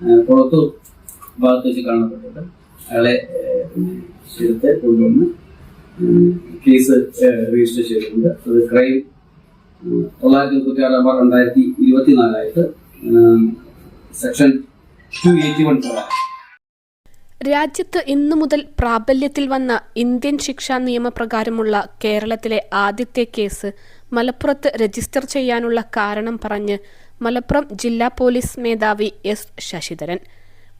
ആ, കുളത്തൂർ ഭാഗത്ത് വെച്ച് കാണപ്പെട്ടിട്ട് അയാളെ പിന്നെ കൊണ്ടുവന്ന് കേസ് രജിസ്റ്റർ ചെയ്തിട്ടുണ്ട്. അത് ക്രൈം തൊള്ളായിരത്തി മുപ്പത്തി ആറ് ബാർ രണ്ടായിരത്തി ഇരുപത്തിനാലായിട്ട് സെക്ഷൻ ടു എയ്റ്റി വൺ പ്രകാരം. രാജ്യത്ത് ഇന്നു മുതൽ പ്രാബല്യത്തിൽ വന്ന ഇന്ത്യൻ ശിക്ഷാ നിയമപ്രകാരമുള്ള കേരളത്തിലെ ആദ്യത്തെ കേസ് മലപ്പുറത്ത് രജിസ്റ്റർ ചെയ്യാനുള്ള കാരണം പറഞ്ഞ് മലപ്പുറം ജില്ലാ പോലീസ് മേധാവി എസ് ശശിധരൻ.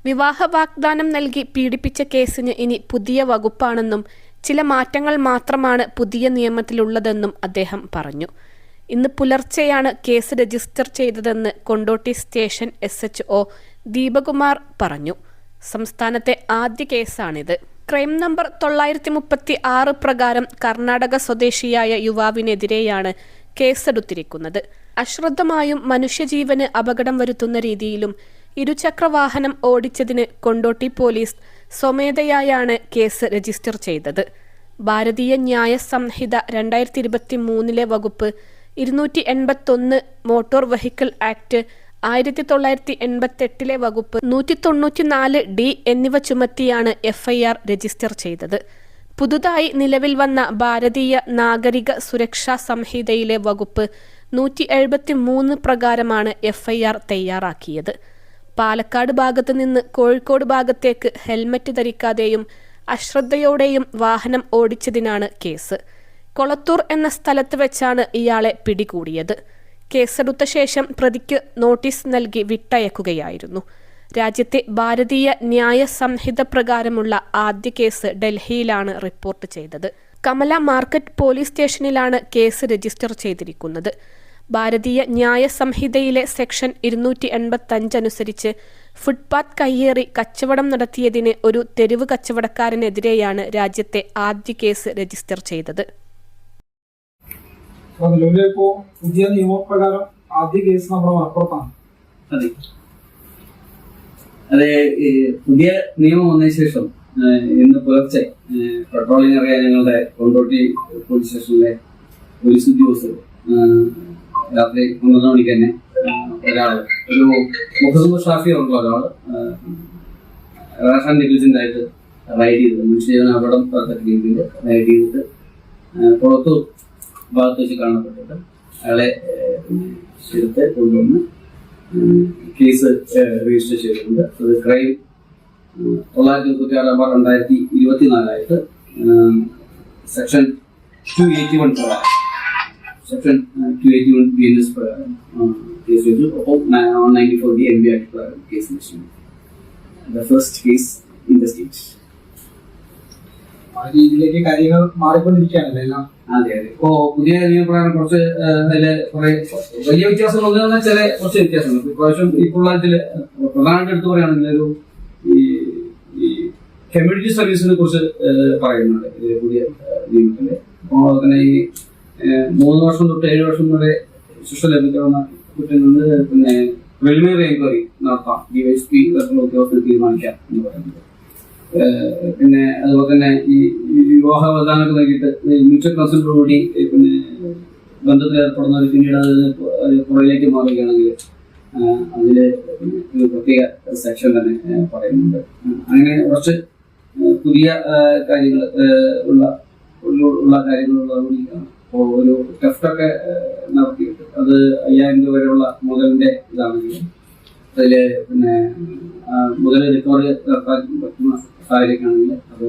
വിവാഹ വാഗ്ദാനം നൽകി പീഡിപ്പിച്ച കേസിന് ഇനി പുതിയ വകുപ്പാണെന്നും ചില മാറ്റങ്ങൾ മാത്രമാണ് പുതിയ നിയമത്തിലുള്ളതെന്നും അദ്ദേഹം പറഞ്ഞു. ഇന്ന് പുലർച്ചെയാണ് കേസ് രജിസ്റ്റർ ചെയ്തതെന്ന് Kondotty station S H O Deepakumar പറഞ്ഞു. സംസ്ഥാനത്തെ ആദ്യ കേസാണിത്. ക്രൈം നമ്പർ തൊള്ളായിരത്തി മുപ്പത്തി ആറ് പ്രകാരം കർണാടക സ്വദേശിയായ യുവാവിനെതിരെയാണ് കേസെടുത്തിരിക്കുന്നത്. അശ്രദ്ധമായും മനുഷ്യജീവന് അപകടം വരുത്തുന്ന രീതിയിലും ഇരുചക്രവാഹനം ഓടിച്ചതിന് കൊണ്ടോട്ടി പോലീസ് സ്വമേധയായാണ് കേസ് രജിസ്റ്റർ ചെയ്തത്. ഭാരതീയ ന്യായ സംഹിത രണ്ടായിരത്തി ഇരുപത്തി മൂന്നിലെ വകുപ്പ് ഇരുന്നൂറ്റി എൺപത്തൊന്ന് മോട്ടോർ വെഹിക്കിൾ ആക്ട് ആയിരത്തി തൊള്ളായിരത്തി എൺപത്തെട്ടിലെ വകുപ്പ് നൂറ്റി തൊണ്ണൂറ്റിനാല് ഡി എന്നിവ ചുമത്തിയാണ് എഫ്ഐആർ രജിസ്റ്റർ ചെയ്തത്. പുതുതായി നിലവിൽ വന്ന ഭാരതീയ നാഗരിക സുരക്ഷാ സംഹിതയിലെ വകുപ്പ് നൂറ്റി എഴുപത്തി മൂന്ന് പ്രകാരമാണ് എഫ്ഐആർ തയ്യാറാക്കിയത്. പാലക്കാട് ഭാഗത്ത് നിന്ന് കോഴിക്കോട് ഭാഗത്തേക്ക് ഹെൽമറ്റ് ധരിക്കാതെയും അശ്രദ്ധയോടെയും വാഹനം ഓടിച്ചതിനാണ് കേസ്. കൊളത്തൂർ എന്ന സ്ഥലത്ത് വെച്ചാണ് ഇയാളെ പിടികൂടിയത്. കേസെടുത്ത ശേഷം പ്രതിക്ക് നോട്ടീസ് നൽകി വിട്ടയക്കുകയായിരുന്നു. രാജ്യത്തെ ഭാരതീയ ന്യായ സംഹിത പ്രകാരമുള്ള ആദ്യ കേസ് ഡൽഹിയിലാണ് റിപ്പോർട്ട് ചെയ്തത്. കമല മാർക്കറ്റ് പോലീസ് സ്റ്റേഷനിലാണ് കേസ് രജിസ്റ്റർ ചെയ്തിരിക്കുന്നത്. ഭാരതീയ ന്യായ സംഹിതയിലെ സെക്ഷൻ ഇരുന്നൂറ്റി എൺപത്തഞ്ച് അനുസരിച്ച് ഫുട്പാത്ത് കയ്യേറി കച്ചവടം നടത്തിയതിന് ഒരു തെരുവ് കച്ചവടക്കാരനെതിരെയാണ് രാജ്യത്തെ ആദ്യ കേസ് രജിസ്റ്റർ ചെയ്തത്. അപ്പൊ നിലവിലെ ഇപ്പോ പുതിയ നിയമപ്രകാരം ആദ്യ കേസ് നമ്മുടെ മലപ്പുറത്താണ്. അതെ. അതെ ഈ പുതിയ നിയമം വന്നതിന് ശേഷം ഇന്ന് പുലർച്ചെ പെട്രോളിംഗ് അറിയാൻ ഞങ്ങളുടെ കൊണ്ടോട്ടി പോലീസ് സ്റ്റേഷനിലെ പോലീസ് ഉദ്യോഗസ്ഥർ രാത്രി പന്ത്രണ്ട് മണിക്ക് തന്നെ ഒരാൾ ഒരു മുഖദുമ്പ് ഷാഫി ഒരാൾ ഏഹ്, റേഷൻ നെഗ്ലിജന്റ് ആയിട്ട് റൈഡ് ചെയ്തത് മനുഷ്യജീവന അപകടം രീതിയിൽ റൈഡ് ചെയ്തിട്ട് പുറത്തു ഭാഗത്ത് വെച്ച് കാണപ്പെട്ടിട്ട് അയാളെ എടുത്ത് കൊണ്ടുവന്ന് കേസ് രജിസ്റ്റർ ചെയ്തിട്ടുണ്ട്. അത് ക്രൈം തൊള്ളായിരത്തി മുപ്പത്തി ആറ് ബാർ രണ്ടായിരത്തി ഇരുപത്തിനാലായിട്ട് സെക്ഷൻ ടു എയ്റ്റി വൺ പ്രകാരം. Section two eighty one B N S പ്രകാരം കേസ് വെച്ചു. ഒപ്പം ninety four D M B act പ്രകാരം case register the first case in the state ആ രീതിയിലേക്ക് കാര്യങ്ങൾ മാറിക്കൊണ്ടിരിക്കുകയാണല്ലോ എല്ലാം? അതെ അതെ. ഇപ്പോ പുതിയ നിയമപ്രകാരം കുറച്ച് അതിൽ കുറെ വലിയ വ്യത്യാസങ്ങൾ ചില കുറച്ച് വ്യത്യാസങ്ങൾ ഇപ്രാവശ്യം ഇപ്പോൾ ഇതിൽ പ്രധാനമായിട്ട് എടുത്തു പറയുകയാണെങ്കിൽ ഒരു ഈ ഈ കമ്മ്യൂണിറ്റി സർവീസിനെ കുറിച്ച് പറയുന്നുണ്ട്. ഇതിൽ പുതിയ നിയമത്തിൽ. തന്നെ ഈ മൂന്ന് വർഷം തൊട്ട് ഏഴ് വർഷം വരെ ശിക്ഷ ലഭിക്കാവുന്ന കുറ്റങ്ങളിൽ പിന്നെ പ്രിലിമിനറി എൻക്വയറി നടത്താം. ഡി വൈസ് പി ഉദ്യോഗസ്ഥർ തീരുമാനിക്കാം എന്ന് പറയുന്നത്. പിന്നെ അതുപോലെ തന്നെ ഈ വിവാഹ വധാനൊക്കെ നൽകിയിട്ട് മ്യൂച്വൽ കൺസൾട്ടോടുകൂടി പിന്നെ ബന്ധത്തിൽ ഏർപ്പെടുന്നവർ പിന്നീട് അത് പുറകിലേക്ക് മാറുകയാണെങ്കിൽ അതിൽ പ്രത്യേക സെക്ഷൻ തന്നെ പറയുന്നുണ്ട്. അങ്ങനെ കുറച്ച് പുതിയ കാര്യങ്ങൾ ഉള്ള ഉള്ള- കാര്യങ്ങളുള്ളതുകൂടിയാണ് അപ്പോൾ ഒരു ടെസ്റ്റൊക്കെ നടത്തിയിട്ട് അത് അയ്യായിരം രൂപ വരെയുള്ള മുതലിന്റെ ഇതാണെങ്കിൽ അതിൽ പിന്നെ മുതൽ റിക്കവറി നടത്താൻ പറ്റുന്ന സാഹചര്യമാണെങ്കിൽ അത്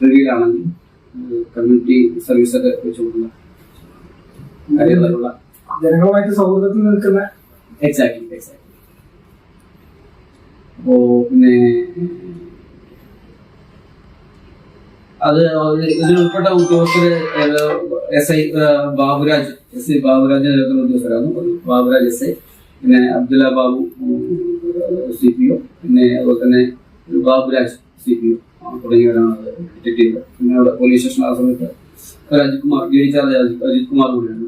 റെഡിയിലാണെങ്കിൽ കമ്മ്യൂണിറ്റി സർവീസ് ഒക്കെ വെച്ചുകൊണ്ടുള്ള കാര്യങ്ങളുള്ള ജനങ്ങളുമായിട്ട് സൗഹൃദത്തിൽ നിൽക്കുന്ന എക്സാക്ട്ലി എക്സാക്ട്ലി അപ്പോ പിന്നെ അത് ഇതിൽ ഉൾപ്പെട്ട ഉദ്യോഗസ്ഥര് S I Baburaj S I Baburaj ഉദ്യോഗസ്ഥരാണ്. ബാബുരാജ് എസ് ഐ പിന്നെ Abdulla Babu C P O പിന്നെ അതുപോലെ തന്നെ ബാബുരാജ് സി പി ഒ തുടങ്ങിയവരാണ് ചെയ്തത് പിന്നെ അവിടെ പോലീസ് സ്റ്റേഷൻ ആ സമയത്ത് അജിത് കുമാർ ഡി ചാർജ് അജിത് കുമാർ കൂടിയാണ്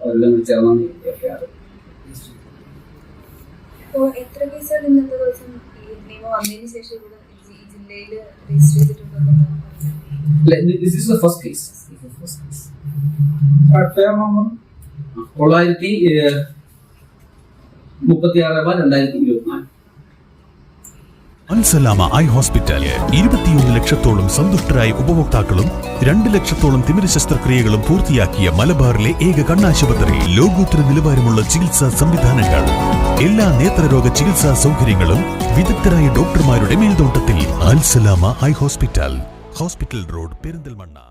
അവരെല്ലാം കൂടി ചേർന്നാണ് എത്ര കേസുകൾ ഇന്നത്തെ ദിവസം നിയമം വന്നതിന് ശേഷം ഇവിടെ ജില്ലയിൽ രജിസ്റ്റർ ചെയ്തിട്ടുണ്ടെന്ന് this is the first case first case FIR number തൊള്ളായിരത്തി മുപ്പത്തി ആറ് രണ്ടായിരത്തി ഇരുപത്തിനാല്. അൽസലാമ ഐ ഹോസ്പിറ്റൽ ഇരുപത്തിയൊന്ന് ലക്ഷത്തോളം സന്തുഷ്ടരായ ഉപഭോക്താക്കളും രണ്ട് ലക്ഷത്തോളം തിമിര ശസ്ത്രക്രിയകളും പൂർത്തിയാക്കിയ മലബാറിലെ ഏക കണ്ണാശുപത്രി. ലോകോത്തര നിലവാരമുള്ള ചികിത്സാ സംവിധാനങ്ങൾ. എല്ലാ നേത്രരോഗ ചികിത്സാ സൗകര്യങ്ങളും വിദഗ്ധരായ ഡോക്ടർമാരുടെ മേൽനോട്ടത്തിൽ. Alsalama eye hospital. Hospital road Perinthalmanna